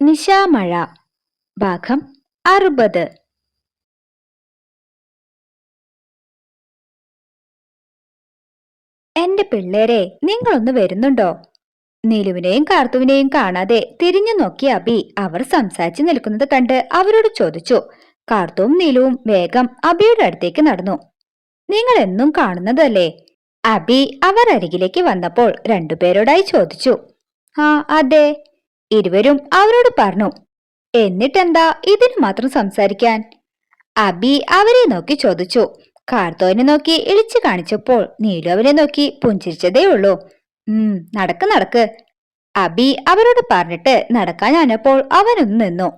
നിശാമഴ ഭാഗം അറുപത്. എന്റെ പിള്ളേരെ നിങ്ങളൊന്ന് വരുന്നുണ്ടോ? നീലുവിനെയും കാർത്തുവിനെയും കാണാതെ തിരിഞ്ഞു നോക്കിയ അബി അവർ സംസാരിച്ചു നിൽക്കുന്നത് കണ്ട് അവരോട് ചോദിച്ചു. കാർത്തുവും നീലുവും വേഗം അബിയുടെ അടുത്തേക്ക് നടന്നു. നിങ്ങൾ എന്നും കാണുന്നതല്ലേ? അബി അവർ അരികിലേക്ക് വന്നപ്പോൾ രണ്ടുപേരോടായി ചോദിച്ചു. ആ അതെ. ഇരുവരും അവരോട് പറഞ്ഞു എന്നിട്ടെന്താ ഇതിന് മാത്രം സംസാരിക്കാൻ? അബി അവരെ നോക്കി ചോദിച്ചു. കാർത്തോനെ നോക്കി ഇളിച്ചു കാണിച്ചപ്പോൾ നീലു അവനെ നോക്കി പുഞ്ചിരിച്ചതേ ഉള്ളൂ. ഉം നടക്ക് നടക്ക്. അബി അവരോട് പറഞ്ഞിട്ട് നടക്കാൻ ഞാനപ്പോൾ അവനൊന്ന് നിന്നു.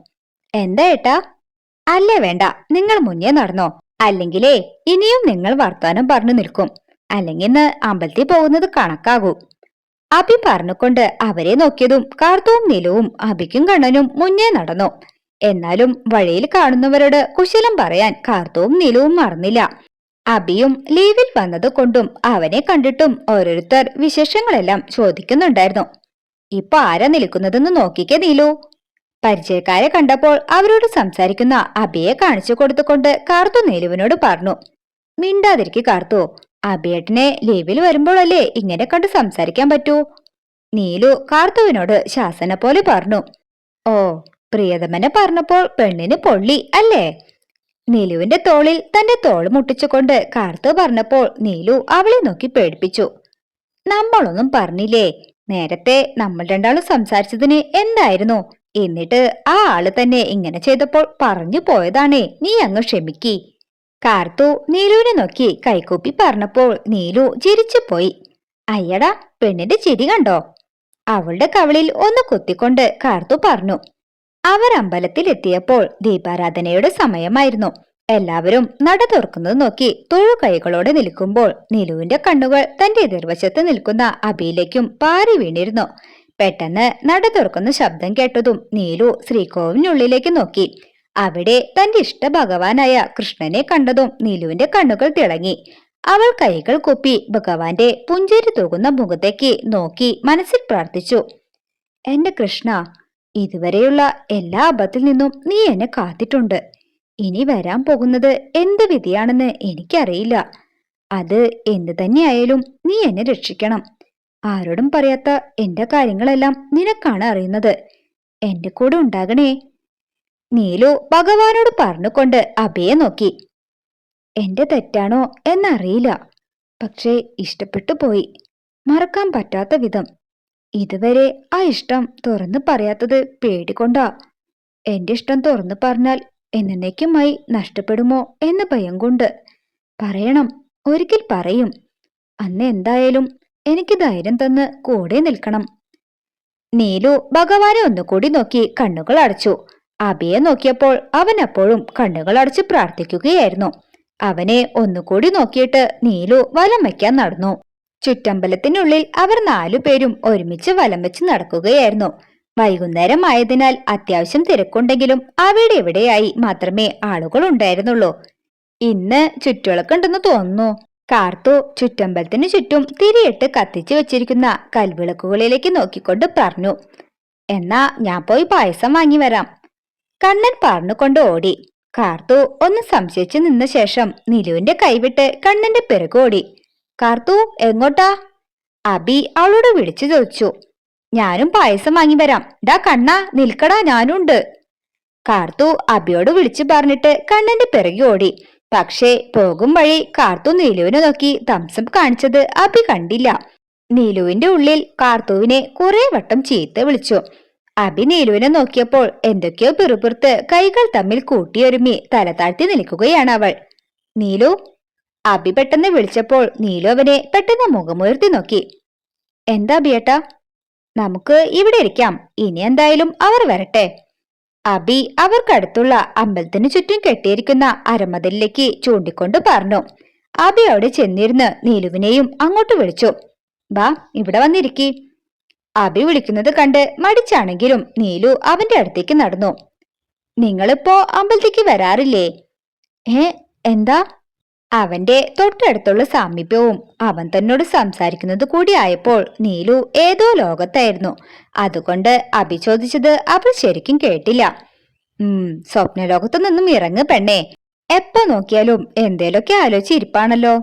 എന്താ ഏട്ടാ? അല്ല വേണ്ട. നിങ്ങൾ മുന്നേ നടന്നോ. അല്ലെങ്കിലേ ഇനിയും നിങ്ങൾ വർത്താനം പറഞ്ഞു നിൽക്കും. അല്ലെങ്കിൽ അമ്പലത്തിൽ പോകുന്നത് കണക്കാകൂ. അബി പറഞ്ഞുകൊണ്ട് അവരെ നോക്കിയതും കാർത്തവും നിലവും അഭിക്കും കണ്ണനും മുന്നേ നടന്നു. എന്നാലും വഴിയിൽ കാണുന്നവരോട് കുശലം പറയാൻ കാർത്തവും നിലവും മറന്നില്ല. അബിയും ലീവിൽ വന്നത് കൊണ്ടും അവനെ കണ്ടിട്ടും ഓരോരുത്തർ വിശേഷങ്ങളെല്ലാം ചോദിക്കുന്നുണ്ടായിരുന്നു. ഇപ്പൊ ആരാ നിൽക്കുന്നതെന്ന് നോക്കിക്കേ നീലു. പരിചയക്കാരെ കണ്ടപ്പോൾ അവരോട് സംസാരിക്കുന്ന അബിയെ കാണിച്ചു കൊടുത്തുകൊണ്ട് കാർത്തു നീലുവിനോട് പറഞ്ഞു മിണ്ടാതിരിക്കു കാർത്തു. അബിയേട്ടനെ ലീവിൽ വരുമ്പോഴല്ലേ ഇങ്ങനെ കണ്ട് സംസാരിക്കാൻ പറ്റൂ? നീലു കാർത്തുവിനോട് ശാസന പോലെ പറഞ്ഞു. ഓ പ്രിയതമനെ പറഞ്ഞപ്പോൾ പെണ്ണിന് പൊള്ളി അല്ലേ? നീലുവിന്റെ തോളിൽ തന്റെ തോൾ മുട്ടിച്ചുകൊണ്ട് കാർത്തു പറഞ്ഞപ്പോൾ നീലു അവളെ നോക്കി പേടിപ്പിച്ചു. നമ്മളൊന്നും പറഞ്ഞില്ലേ? നേരത്തെ നമ്മൾ രണ്ടാളും സംസാരിച്ചതിന് എന്തായിരുന്നു? എന്നിട്ട് ആ ആൾ തന്നെ ഇങ്ങനെ ചെയ്തപ്പോൾ പറഞ്ഞു പോയതാണേ. നീ അങ്ങ് ക്ഷമിക്കി. കാർത്തു നീലുവിനെ നോക്കി കൈകൂപ്പി പറഞ്ഞപ്പോൾ നീലു ചിരിച്ചുപോയി. അയ്യടാ പെണ്ണിന്റെ ചിരി കണ്ടോ? അവളുടെ കവളിൽ ഒന്ന് കുത്തിക്കൊണ്ട് കാർത്തു പറഞ്ഞു. അവർ അമ്പലത്തിൽ എത്തിയപ്പോൾ ദീപാരാധനയുടെ സമയമായിരുന്നു. എല്ലാവരും നട തുറക്കുന്നത് നോക്കി തൊഴു കൈകളോടെ നിൽക്കുമ്പോൾ നിലുവിന്റെ കണ്ണുകൾ തന്റെ എതിർവശത്ത് നിൽക്കുന്ന അബിയിലേക്കും പാറി വീണിരുന്നു. പെട്ടെന്ന് നട തുറക്കുന്ന ശബ്ദം കേട്ടതും നീലു ശ്രീകോവിനുള്ളിലേക്ക് നോക്കി. അവിടെ തന്റെ ഇഷ്ട ഭഗവാനായ കൃഷ്ണനെ കണ്ടതും നീലുവിന്റെ കണ്ണുകൾ തിളങ്ങി. അവൾ കൈകൾ കൊപ്പി ഭഗവാന്റെ പുഞ്ചേരി തൂകുന്ന മുഖത്തേക്ക് നോക്കി മനസ്സിൽ പ്രാർത്ഥിച്ചു. എന്റെ കൃഷ്ണ ഇതുവരെയുള്ള എല്ലാ അബദ്ധത്തിൽ നിന്നും നീ എന്നെ കാത്തിട്ടുണ്ട്. ഇനി വരാൻ പോകുന്നത് എന്ത് വിധിയാണെന്ന് എനിക്കറിയില്ല. അത് എന്ത് തന്നെയായാലും നീ എന്നെ രക്ഷിക്കണം. ആരോടും പറയാത്ത എന്റെ കാര്യങ്ങളെല്ലാം നിനക്കാണ് അറിയുന്നത്. എന്റെ കൂടെ ഉണ്ടാകണേ നീലു ഭഗവാനോട് പറഞ്ഞുകൊണ്ട് അഭയെ നോക്കി. എന്റെ തെറ്റാണോ എന്നറിയില്ല. പക്ഷേ ഇഷ്ടപ്പെട്ടു പോയി. മറക്കാൻ പറ്റാത്ത വിധം. ഇതുവരെ ആ ഇഷ്ടം തുറന്നു പറയാത്തത് പേടികൊണ്ടാ എന്റെ ഇഷ്ടം തുറന്നു പറഞ്ഞാൽ എന്നേക്കുമായി നഷ്ടപ്പെടുമോ എന്ന ഭയം കൊണ്ട്. പറയണം. ഒരിക്കൽ പറയും. അന്ന് എന്തായാലും എനിക്ക് ധൈര്യം തന്ന് കൂടെ നിൽക്കണം. നീലു ഭഗവാനെ ഒന്നുകൂടി നോക്കി കണ്ണുകൾ അടച്ചു. അബിയെ നോക്കിയപ്പോൾ അവൻ അപ്പോഴും കണ്ണുകൾ അടച്ച് പ്രാർത്ഥിക്കുകയായിരുന്നു. അവനെ ഒന്നുകൂടി നോക്കിയിട്ട് നീലു വലം വയ്ക്കാൻ നടന്നു. ചുറ്റമ്പലത്തിനുള്ളിൽ അവർ നാലു പേരും ഒരുമിച്ച് വലം വെച്ച് നടക്കുകയായിരുന്നു. വൈകുന്നേരം ആയതിനാൽ അത്യാവശ്യം തിരക്കുണ്ടെങ്കിലും അവിടെ എവിടെയായി മാത്രമേ ആളുകൾ ഉണ്ടായിരുന്നുള്ളൂ. ഇന്ന് ചുറ്റുവിളക്കുണ്ടെന്ന് തോന്നുന്നു. കാർത്തു ചുറ്റമ്പലത്തിനു ചുറ്റും തിരിയിട്ട് കത്തിച്ചു വെച്ചിരിക്കുന്ന കൽവിളക്കുകളിലേക്ക് നോക്കിക്കൊണ്ട് പറഞ്ഞു. എന്നാ ഞാൻ പോയി പായസം വാങ്ങി വരാം. കണ്ണൻ പറഞ്ഞുകൊണ്ട് ഓടി. കാർത്തു ഒന്ന് സംശയിച്ചു നിന്ന ശേഷം നിലുവിന്റെ കൈവിട്ട് കണ്ണന്റെ പിറകു ഓടി. കാർത്തു എങ്ങോട്ടാ? അബി അവളോട് വിളിച്ചു ചോദിച്ചു. ഞാനും പായസം വാങ്ങി വരാം. ഡാ കണ്ണ നിൽക്കടാ ഞാനുണ്ട്. കാർത്തു അബിയോട് വിളിച്ചു പറഞ്ഞിട്ട് കണ്ണന്റെ പിറകെ ഓടി. പക്ഷേ പോകും വഴി കാർത്തു നീലുവിനെ നോക്കി തംസം കാണിച്ചത് അബി കണ്ടില്ല. നീലുവിന്റെ ഉള്ളിൽ കാർത്തുവിനെ കുറെ വട്ടം ചീത്ത വിളിച്ചു. അബി നീലുവിനെ നോക്കിയപ്പോൾ എന്തൊക്കെയോ പിറുപിറുത്ത് കൈകൾ തമ്മിൽ കൂട്ടിയൊരുമി തല താഴ്ത്തി നിൽക്കുകയാണ് അവൾ. നീലു അബി പെട്ടെന്ന് വിളിച്ചപ്പോൾ നീലു അവനെ പെട്ടെന്ന് മുഖമുയർത്തി നോക്കി. എന്താ ബിയേട്ടാ നമുക്ക് ഇവിടെ ഇരിക്കാം. ഇനി എന്തായാലും അവർ വരട്ടെ. അബി അവർക്കടുത്തുള്ള അമ്പലത്തിന് ചുറ്റും കെട്ടിയിരിക്കുന്ന അരമതിലേക്ക് ചൂണ്ടിക്കൊണ്ട് പറഞ്ഞു. അബി അവിടെ ചെന്നിരുന്ന് നീലുവിനെയും അങ്ങോട്ട് വിളിച്ചു. വാ ഇവിടെ വന്നിരിക്കി. അബി വിളിക്കുന്നത് കണ്ട് മടിച്ചാണെങ്കിലും നീലു അവന്റെ അടുത്തേക്ക് നടന്നു. നിങ്ങളിപ്പോ അമ്പലത്തേക്ക് വരാറില്ലേ? ഏ എന്താ? അവന്റെ തൊട്ടടുത്തുള്ള സാമീപ്യവും അവൻ തന്നോട് സംസാരിക്കുന്നത് കൂടിയായപ്പോൾ നീലു ഏതോ ലോകത്തായിരുന്നു. അതുകൊണ്ട് അഭി ചോദിച്ചത് അവൾ ശരിക്കും കേട്ടില്ല. ഉം സ്വപ്നലോകത്തു നിന്നും ഇറങ്ങ് പെണ്ണേ. എപ്പോ നോക്കിയാലും എന്തേലൊക്കെ ആലോചിച്ചിരിപ്പാണല്ലോ.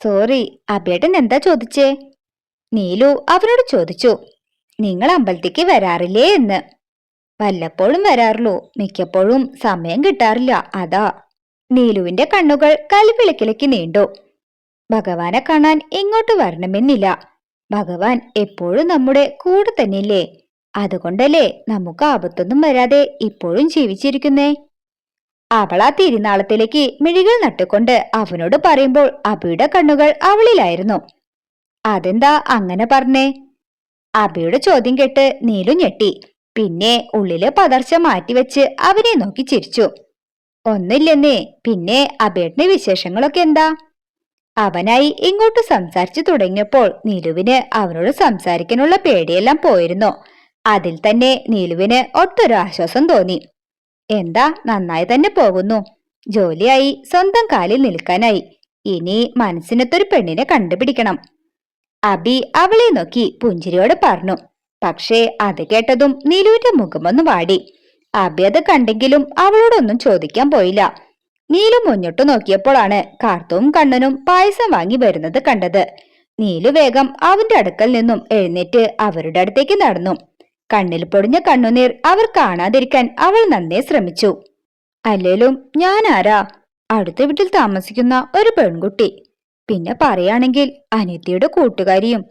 സോറി അബിയേട്ടൻ എന്താ ചോദിച്ചേ? നീലു അവനോട് ചോദിച്ചു നിങ്ങൾ അമ്പലത്തേക്ക് വരാറില്ലേ എന്ന്? വല്ലപ്പോഴും വരാറുള്ളൂ. മിക്കപ്പോഴും സമയം കിട്ടാറില്ല. അതാ. നീലുവിന്റെ കണ്ണുകൾ കലിവിളക്കിലേക്ക് നീണ്ടു. ഭഗവാനെ കാണാൻ ഇങ്ങോട്ട് വരണമെന്നില്ല. ഭഗവാൻ എപ്പോഴും നമ്മുടെ കൂടെ തന്നെയില്ലേ? അതുകൊണ്ടല്ലേ നമുക്ക് ആപത്തൊന്നും വരാതെ ഇപ്പോഴും ജീവിച്ചിരിക്കുന്നേ? അവൾ ആ തിരുനാളത്തിലേക്ക് മിഴികൾ നട്ടുകൊണ്ട് അവനോട് പറയുമ്പോൾ അബിയുടെ കണ്ണുകൾ അവളിലായിരുന്നു. അതെന്താ അങ്ങനെ പറഞ്ഞേ? അബിയുടെ ചോദ്യം കേട്ട് നീലു ഞെട്ടി. പിന്നെ ഉള്ളിലെ പതർച്ച മാറ്റിവെച്ച് അവനെ നോക്കി ചിരിച്ചു. ഒന്നില്ലെന്നേ പിന്നെ അബേട്ടിന്റെ വിശേഷങ്ങളൊക്കെ എന്താ? അവനായി ഇങ്ങോട്ട് സംസാരിച്ചു തുടങ്ങിയപ്പോൾ നീലുവിന് അവനോട് സംസാരിക്കാനുള്ള പേടിയെല്ലാം പോയിരുന്നു. അതിൽ തന്നെ നീലുവിന് ഒട്ടൊരു ആശ്വാസം തോന്നി. എന്താ നന്നായി തന്നെ പോകുന്നു. ജോലിയായി സ്വന്തം കാലിൽ നിൽക്കാനായി. ഇനി മനസ്സിനത്തൊരു പെണ്ണിനെ കണ്ടുപിടിക്കണം. അബി അവളെ നോക്കി പുഞ്ചിരിയോട് പറഞ്ഞു. പക്ഷേ അത് കേട്ടതും നീലുവിന്റെ മുഖമൊന്ന് വാടി. അബി അത് കണ്ടെങ്കിലും അവളോടൊന്നും ചോദിക്കാൻ പോയില്ല. നീലു മുന്നോട്ട് നോക്കിയപ്പോഴാണ് കാർത്തവും കണ്ണനും പായസം വാങ്ങി വരുന്നത് കണ്ടത്. നീലു വേഗം അവന്റെ അടുക്കൽ നിന്നും എഴുന്നേറ്റ് അവരുടെ അടുത്തേക്ക് നടന്നു. കണ്ണിൽ പൊടിഞ്ഞ കണ്ണുനീർ അവർ കാണാതിരിക്കാൻ അവൾ നന്നേ ശ്രമിച്ചു. അല്ലേലും ഞാൻ ആരാ അടുത്ത വീട്ടിൽ താമസിക്കുന്ന ഒരു പെൺകുട്ടി. പിന്നെ പറയാണെങ്കിൽ അനിത്യയുടെ കൂട്ടുകാരിയും.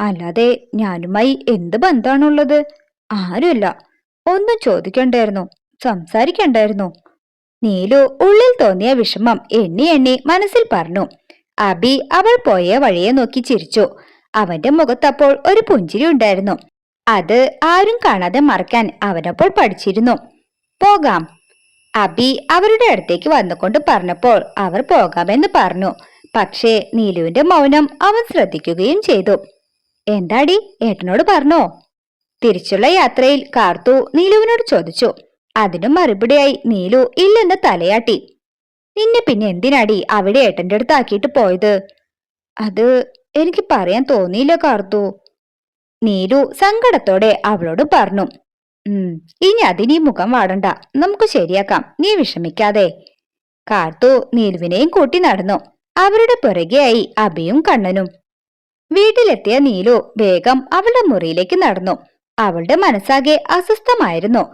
അല്ലാതെ ഞാനുമായി എന്ത് ബന്ധാണുള്ളത്? ആരുമില്ല. ഒന്നും ചോദിക്കണ്ടായിരുന്നു. സംസാരിക്കണ്ടായിരുന്നു. നീലു ഉള്ളിൽ തോന്നിയ വിഷമം എണ്ണി എണ്ണി മനസ്സിൽ പറഞ്ഞു. അബി അവൾ പോയ വഴിയെ നോക്കി ചിരിച്ചു. അവന്റെ മുഖത്തപ്പോൾ ഒരു പുഞ്ചിരി ഉണ്ടായിരുന്നു. അത് ആരും കാണാതെ മറക്കാൻ അവനപ്പോൾ പഠിച്ചിരുന്നു. പോകാം. അബി അവരുടെ അടുത്തേക്ക് വന്നുകൊണ്ട് പറഞ്ഞപ്പോൾ അവർ പോകാമെന്ന് പറഞ്ഞു. പക്ഷേ നീലുവിന്റെ മൗനം അവൻ ശ്രദ്ധിക്കുകയും ചെയ്തു. എന്താടി? ഏട്ടനോട് പറഞ്ഞോ? തിരിച്ചുള്ള യാത്രയിൽ കാർത്തു നീലുവിനോട് ചോദിച്ചു. അതിനും മറുപടിയായി നീലു ഇല്ലെന്ന് തലയാട്ടി. നിന്നെ പിന്നെ എന്തിനാടി അവിടെ ഏട്ടന്റെ അടുത്ത് ആക്കിയിട്ട് പോയത്? അത് എനിക്ക് പറയാൻ തോന്നിയില്ല കാർത്തു. നീലു സങ്കടത്തോടെ അവളോട് പറഞ്ഞു. ഇനി അതിനീ മുഖം വാടണ്ട. നമുക്ക് ശരിയാക്കാം. നീ വിഷമിക്കാതെ. കാർത്തു നീലുവിനെയും കൂട്ടി നടന്നു. അവരുടെ പുറകെയായി അബിയും കണ്ണനും. വീട്ടിലെത്തിയ നീലു വേഗം അവളുടെ മുറിയിലേക്ക് നടന്നു. അവളുടെ മനസ്സാകെ അസ്വസ്ഥമായിരുന്നു.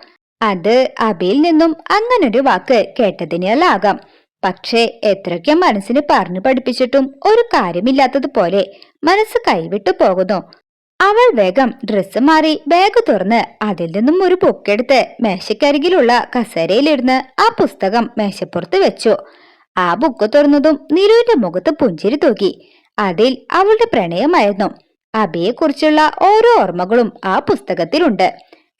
അത് അബിയിൽ നിന്നും അങ്ങനൊരു വാക്ക് കേട്ടതിനാലാകാം. പക്ഷേ എത്രയ്ക്കും മനസ്സിന് പറഞ്ഞു പഠിപ്പിച്ചിട്ടും ഒരു കാര്യമില്ലാത്തതുപോലെ മനസ്സ് കൈവിട്ടു പോകുന്നു. അവൾ വേഗം ഡ്രസ്സ് മാറി ബാഗ് തുറന്ന് അതിൽ നിന്നും ഒരു ബുക്കെടുത്ത് മേശക്കരികിലുള്ള കസേരയിലിരുന്ന് ആ പുസ്തകം മേശപ്പുറത്ത് വെച്ചു. ആ ബുക്ക് തുറന്നതും നിലുവിന്റെ മുഖത്ത് പുഞ്ചിരി തൂക്കി അതിൽ അവളുടെ പ്രണയമായിരുന്നു. അബിയെക്കുറിച്ചുള്ള ഓരോ ഓർമ്മകളും ആ പുസ്തകത്തിലുണ്ട്.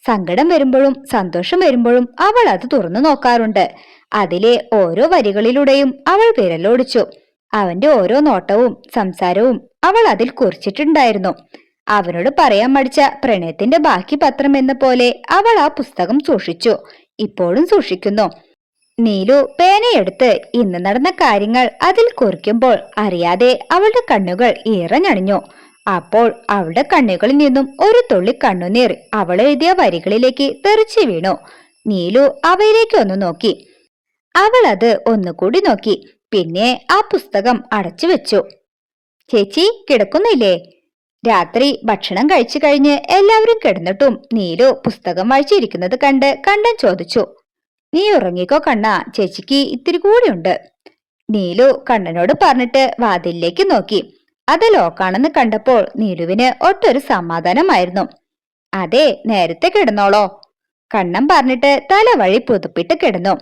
സങ്കടം വരുമ്പോഴും സന്തോഷം വരുമ്പോഴും അവൾ അത് തുറന്നു നോക്കാറുണ്ട്. അതിലെ ഓരോ വരികളിലൂടെയും അവൾ വിരലോടിച്ചു. അവന്റെ ഓരോ നോട്ടവും സംസാരവും അവൾ അതിൽ കുറിച്ചിട്ടുണ്ടായിരുന്നു. അവനോട് പറയാൻ മടിച്ച പ്രണയത്തിന്റെ ബാക്കി പത്രം എന്ന പോലെ അവൾ ആ പുസ്തകം സൂക്ഷിച്ചു. ഇപ്പോഴും സൂക്ഷിക്കുന്നു. നീലു പേനയെടുത്ത് ഇന്ന് നടന്ന കാര്യങ്ങൾ അതിൽ കുറിക്കുമ്പോൾ അറിയാതെ അവളുടെ കണ്ണുകൾ ഇറഞ്ഞണിഞ്ഞു അപ്പോൾ അവളുടെ കണ്ണുകളിൽ നിന്നും ഒരു തുള്ളി കണ്ണുനീർ അവൾ എഴുതിയ വരികളിലേക്ക് തെറിച്ചു വീണു. നീലു അവയിലേക്ക് ഒന്ന് നോക്കി. അവൾ അത് ഒന്നുകൂടി നോക്കി. പിന്നെ ആ പുസ്തകം അടച്ചു വെച്ചു. ചേച്ചി കിടക്കുന്നില്ലേ? രാത്രി ഭക്ഷണം കഴിച്ചു കഴിഞ്ഞ് എല്ലാവരും കിടന്നിട്ടും നീലു പുസ്തകം വായിച്ചിരിക്കുന്നത് കണ്ട് കണ്ടൻ ചോദിച്ചു. നീ ഉറങ്ങിക്കോ കണ്ണ. ചേച്ചിക്ക് ഇത്തിരി കൂടിയുണ്ട്. നീലു കണ്ണനോട് പറഞ്ഞിട്ട് വാതിലിലേക്ക് നോക്കി. അത് ലോക്കാണെന്ന് കണ്ടപ്പോൾ നീലുവിന് ഒട്ടൊരു സമാധാനമായിരുന്നു. അതെ നേരത്തെ കിടന്നോളോ. കണ്ണം പറഞ്ഞിട്ട് തലവഴി പുതുപ്പിട്ട് കിടന്നു.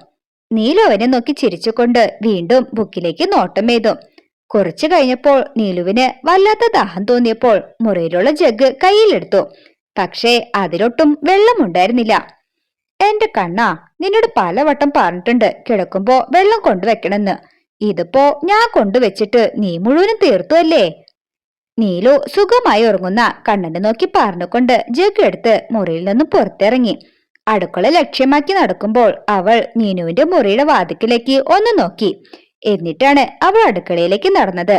നീലു അവനെ നോക്കി ചിരിച്ചുകൊണ്ട് വീണ്ടും ബുക്കിലേക്ക് നോട്ടം ചെയ്തു കുറച്ചു കഴിഞ്ഞപ്പോൾ നീലുവിന് വല്ലാത്ത ദാഹം തോന്നിയപ്പോൾ മുറിയിലുള്ള ജഗ് കയ്യിലെടുത്തു. പക്ഷേ അതിലൊട്ടും വെള്ളമുണ്ടായിരുന്നില്ല. എന്റെ കണ്ണാ നിന്നോട് പലവട്ടം പറഞ്ഞിട്ടുണ്ട് കിടക്കുമ്പോ വെള്ളം കൊണ്ടുവെക്കണമെന്ന് ഇതിപ്പോ ഞാൻ കൊണ്ടുവച്ചിട്ട് നീ മുഴുവനും തീർത്തു അല്ലേ നീലു സുഖമായി ഉറങ്ങുന്ന കണ്ണനെ നോക്കി പറഞ്ഞുകൊണ്ട് ജഗ് എടുത്ത് മുറിയിൽ നിന്ന് പുറത്തിറങ്ങി. അടുക്കള ലക്ഷ്യമാക്കി നടക്കുമ്പോൾ അവൾ നീനുവിന്റെ മുറിയുടെ വാതിക്കിലേക്ക് ഒന്ന് നോക്കി. എന്നിട്ടാണ് അവൾ അടുക്കളയിലേക്ക് നടന്നത്.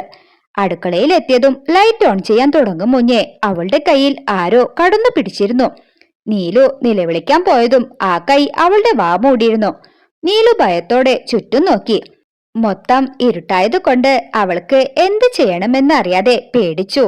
അടുക്കളയിൽ എത്തിയതും ലൈറ്റ് ഓൺ ചെയ്യാൻ തുടങ്ങും മുന്നേ അവളുടെ കയ്യിൽ ആരോ കടന്നു പിടിച്ചിരുന്നു. നീലു നിലവിളിക്കാൻ പോയതും ആ കൈ അവളുടെ വാ മൂടിയിരുന്നു. നീലു ഭയത്തോടെ ചുറ്റും നോക്കി. മൊത്തം ഇരുട്ടായതുകൊണ്ട് അവൾക്ക് എന്ത് ചെയ്യണമെന്നറിയാതെ പേടിച്ചു.